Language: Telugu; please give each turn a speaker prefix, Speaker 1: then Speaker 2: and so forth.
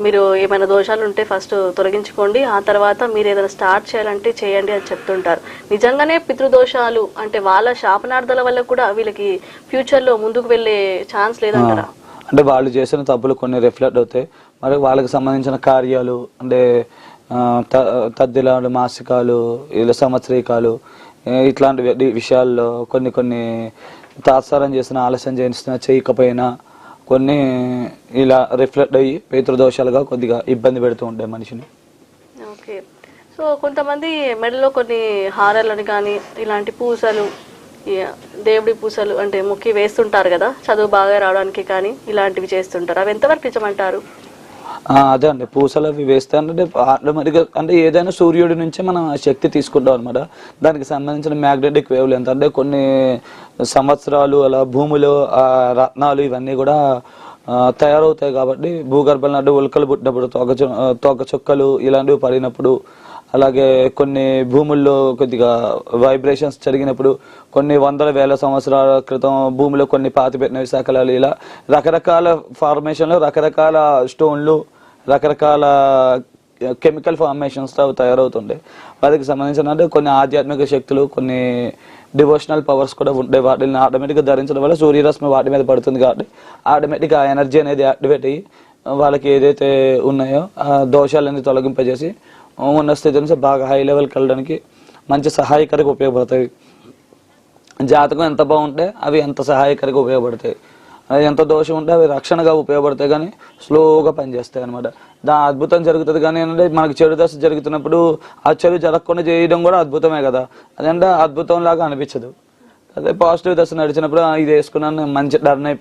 Speaker 1: మీరు ఏమైనా దోషాలు ఉంటే ఫస్ట్ తొలగించుకోండి. ఆ తర్వాత మీరు ఏదైనా స్టార్ట్ చేయాలంటే చేయండి అని చెప్తుంటారు. నిజంగానే పితృదోషాలు అంటే వాళ్ళ శాపనార్థాల వల్ల కూడా వీళ్ళకి ఫ్యూచర్లో ముందుకు వెళ్ళే ఛాన్స్ లేదంటారా?
Speaker 2: అంటే వాళ్ళు చేసిన తప్పులు కొన్ని రిఫ్లెక్ట్ అవుతాయి. మరి వాళ్ళకి సంబంధించిన కార్యాలు అంటే త- తద్దిలాలు మాసికాలు ఇలా సంవత్సరికాలు ఇట్లాంటి విషయాల్లో కొన్ని కొన్ని తాత్సారం చేసిన ఆలస్యం చేసిన చేయకపోయినా కొన్ని ఇలా రిఫ్లెక్ట్ అయ్యి పితృదోషాలుగా కొద్దిగా ఇబ్బంది పెడుతూ ఉంటాయి మనిషిని.
Speaker 1: ఓకే. సో కొంతమంది మెడలో కొన్ని హారాలని కానీ ఇలాంటి పూసలు దేవుడి పూసలు అంటే ముక్కి వేస్తుంటారు కదా చదువు బాగా రావడానికి కానీ ఇలాంటివి చేస్తుంటారు. అవి ఎంతవరకు నిజమంటారు?
Speaker 2: అదే అండి పూసలు అవి వేస్తే అంటే ఆటోమేటిక్గా అంటే ఏదైనా సూర్యుడి నుంచే మనం శక్తి తీసుకుంటాం అనమాట దానికి సంబంధించిన మ్యాగ్నెటిక్ వేవ్ లెంత్ అంటే కొన్ని సంవత్సరాలు అలా భూమిలో రత్నాలు ఇవన్నీ కూడా తయారవుతాయి కాబట్టి భూగర్భంలో అంటే ఉల్కలు పుట్టినప్పుడు తోక తోక చుక్కలు ఇలాంటివి పడినప్పుడు అలాగే కొన్ని భూముల్లో కొద్దిగా వైబ్రేషన్స్ జరిగినప్పుడు కొన్ని వందల వేల సంవత్సరాల క్రితం భూమిలో కొన్ని పాతిపెట్టిన శాఖలు ఇలా రకరకాల ఫార్మేషన్లు రకరకాల స్టోన్లు రకరకాల కెమికల్ ఫార్మేషన్స్తో తయారవుతుండే. వాటికి సంబంధించిన కొన్ని ఆధ్యాత్మిక శక్తులు కొన్ని డివోషనల్ పవర్స్ కూడా ఉంటాయి వాటిని ఆటోమేటిక్గా ధరించడం వల్ల సూర్యరశ్మి వాటి మీద పడుతుంది కాబట్టి ఆటోమేటిక్గా ఆ ఎనర్జీ అనేది యాక్టివేట్ అయ్యి వాళ్ళకి ఏదైతే ఉన్నాయో ఆ దోషాలన్నీ తొలగింపజేసి ఉన్న స్థితి నుంచి బాగా హై లెవెల్కి వెళ్ళడానికి మంచి సహాయకరిగా ఉపయోగపడతాయి. జాతకం ఎంత బాగుంటే అవి ఎంత సహాయకరిగా ఉపయోగపడతాయి. ఎంత దోషం ఉంటే అవి రక్షణగా ఉపయోగపడతాయి కానీ స్లోగా పనిచేస్తాయి అనమాట దా అద్భుతం జరుగుతుంది కానీ ఏంటంటే మనకి చెడు దశ జరుగుతున్నప్పుడు ఆ చెడు జరగకుండా చేయడం కూడా అద్భుతమే కదా. అదంటే అద్భుతం లాగా అనిపించదు. అదే పాజిటివ్ దశ నడిచినప్పుడు ఇది వేసుకున్నాను మంచి టర్న్ అయిపోయింది.